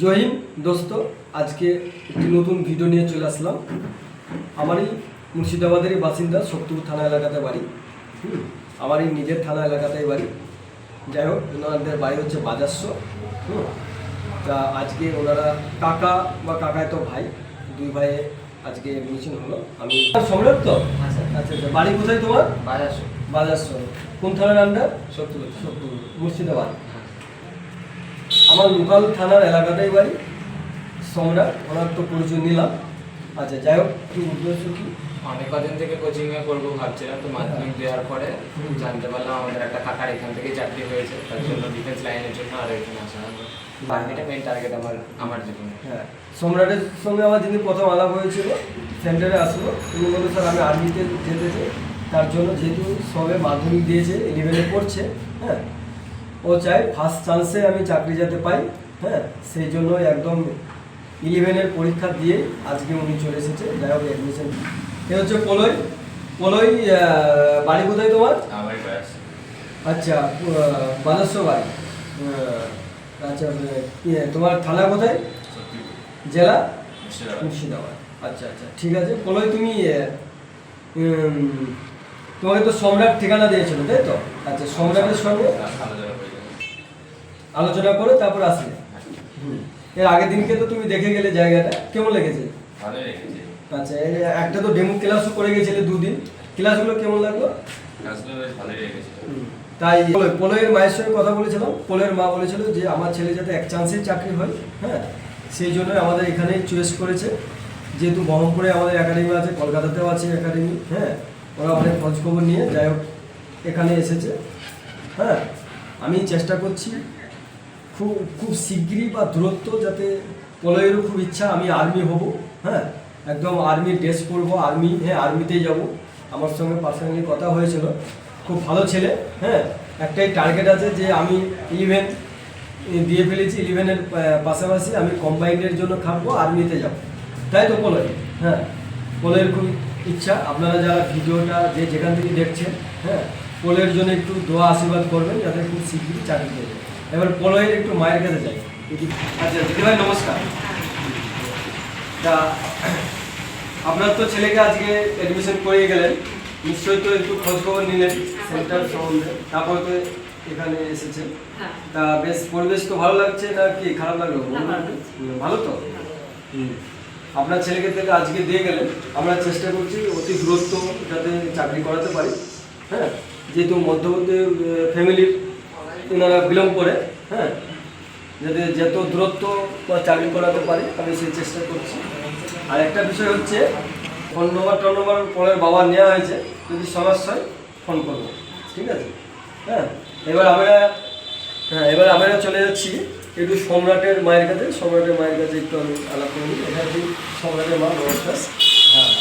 জহিম দোস্ত আজকে একটি নতুন ভিডিও নিয়ে চলে আসলাম। আমারই মুর্শিদাবাদেরই বাসিন্দা শক্তিপুর থানা এলাকাতে বাড়ি। হুম, আমারই নিজের থানা এলাকাতেই বাড়ি। যাই হোক ওনাদের বাড়ি হচ্ছে বাজাস্য হুম, তা আজকে ওনারা কাকা বা কাকায় তো ভাই দুই ভাইয়ে আজকে মিছিল হলো। আমি সম্রাট তো? আচ্ছা আচ্ছা আচ্ছা বাড়ি কোথায় তোমার? বাজার বাজাস্য কোন থানার আন্ডার সত্তর শক্তিপুর মুর্শিদাবাদ। আমার লোকাল থানার এলাকাটাই বাড়ি। সম্রাট ওনার তো পরিচয় নিলাম। আচ্ছা যাই হোক কি উদ্দেশ্য কি? অনেক কদিন থেকে কোচিং এ করব ভাবছিলাম তো মাধ্যমিক দেওয়ার পরে জানতে পারলাম আমাদের একটা কাকার এখান থেকে চাকরি হয়েছে তার জন্য ডিফেন্স লাইনের জন্য আর এখানে আসা হলো মেন টার্গেট আমার আমার জীবনে। হ্যাঁ। সম্রাটের সঙ্গে আমার যিনি প্রথম আলাপ হয়েছিল সেন্টারে আসলো তিনি বলল স্যার আমি আর্মিতে যেতে চাই। তার জন্য যেহেতু সবে মাধ্যমিক দিয়েছে ইলেভেনে পড়ছে হ্যাঁ ও চাই ফার্স্ট চান্সে আমি চাকরি যাতে পাই হ্যাঁ? সেই জন্য একদম ইলেভেনের পরীক্ষা দিয়ে আজকে উনি চলে এসেছে। যাই হোক অ্যাডমিশন এ হচ্ছে পলই। পলই বাড়ি কোথায় তোমার? আচ্ছা বাদস্য বাড়ি আচ্ছা ইয়ে, তোমার থানা কোথায়? জেলা? মুর্শিদাবাদ। আচ্ছা আচ্ছা ঠিক আছে। পলয় তুমি তোমাকে তো সম্রাট ঠিকানা দিয়েছিল তাই তো? আচ্ছা সম্রাটের সঙ্গে আলোচনা করে তারপর আসলে। এর আগের দিনকে তো তুমি দেখে গেলে জায়গাটা। কেমন লেগেছে? আচ্ছা একটা তো ডেমো ক্লাসও করে গেছিলে দুদিন। ক্লাসগুলো কেমন লাগল। তাই পলয়- পলয়ের মায়ের সঙ্গে কথা বলেছিলাম। পলয়ের মা বলেছিল যে আমার ছেলে যাতে এক চান্সেই চাকরি হয় হ্যাঁ? সেই জন্য আমাদের এখানেই চয়েস করেছে। যেহেতু বহরমপুরে আমাদের একাডেমি আছে কলকাতাতেও আছে একাডেমি হ্যাঁ? ওরা অনেক খোঁজখবর নিয়ে, যাই হোক, এখানে এসেছে। হ্যাঁ আমি চেষ্টা করছি খুব খুব শিগগিরই বা দূরত্ব যাতে পলয়েরও খুব ইচ্ছা আমি আর্মি হব হ্যাঁ একদম আর্মি ড্রেস পরবো, আর্মি হ্যাঁ আর্মিতেই যাব। আমার সঙ্গে পার্সোনালি কথা হয়েছিল। খুব ভালো ছেলে হ্যাঁ একটাই টার্গেট আছে যে আমি ইলেভেন দিয়ে ফেলেছি ইলেভেনের পাশাপাশি আমি কম্বাইন্ডের জন্য খাটবো আর্মিতে যাব। তাই তো পলয়? হ্যাঁ পলয়ের খুব ইচ্ছা আপনারা যারা ভিডিওটা যে যেখান থেকে দেখছেন হ্যাঁ পলয়ের জন্য একটু দোয়া আশীর্বাদ করবেন যাতে খুব শিগগিরই চাকরি পেয়ে যায়। এবার পলয়ের একটু মায়ের কাছে যাই। দিদি- আচ্ছা দিদিভাই নমস্কার। তা আপনার তো ছেলেকে আজকে অ্যাডমিশন করিয়ে গেলেন। নিশ্চয়ই তো একটু খোঁজ খবর নিলেন সেন্টার সম্বন্ধে। তারপর তো এখানে এসেছেন। হ্যাঁ। তা বেশ পরিবেশ তো ভালো লাগছে। না কি খারাপ লাগল? ভালো ভালো তো? হুম। আপনার ছেলেকে থেকে আজকে দিয়ে গেলেন, আমরা চেষ্টা করছি অতি দূরত্ব যাতে চাকরি করাতে পারি। হ্যাঁ? যেহেতু মধ্যবর্তী ফ্যামিলির ওনারা বিলং করে হ্যাঁ? যাতে যত দূরত্ব চাকরি করাতে পারি, আমি সেই চেষ্টা করছি। আর একটা বিষয় হচ্ছে ফোন নম্বর টোন নম্বর পরের বাবা নেওয়া হয়েছে, যদি সমস্যা ফোন করব। ঠিক আছে? হ্যাঁ? এবার আমরা হ্যাঁ এবার আমরা চলে যাচ্ছি। একটু সম্রাটের মায়ের কাছে সম্রাটের মায়ের কাছে একটু আমি আলাপ করি এখানে সম্রাটের মা নমস্কার। হ্যাঁ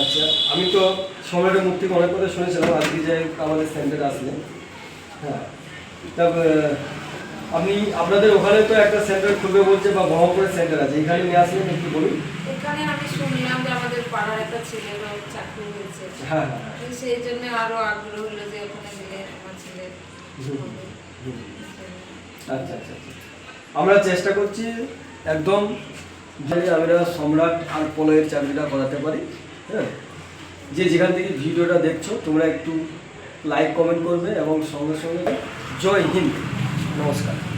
আচ্ছা আমি তো সম্রাটের থেকে অনেক কথা শুনেছিলাম আজকে যে আমাদের সেন্টারে আসলেন। হ্যাঁ তারপর আপনি আপনাদের ওখানে তো একটা সেন্টার খুলবে বলছে বা বহরমপুরের সেন্টার আছে এখানে নিয়ে আসলেন একটু বলুন। এখানে আমি শুনলাম যে আমাদের পাড়ার একটা ছেলের চাকরি হয়েছে। হ্যাঁ হ্যাঁ। সেই জন্য আরও আগ্রহ হলো যে ওখানে আমার ছেলে। আচ্ছা আচ্ছা আচ্ছা। আমরা চেষ্টা করছি একদম যদি আমরা সম্রাট আর পলয়ের চাকরিটা করাতে পারি হ্যাঁ? যে যেখান থেকে ভিডিওটা দেখছ, তোমরা একটু লাইক কমেন্ট করবে এবং সঙ্গে সঙ্গে জয় হিন্দ। নমস্কার।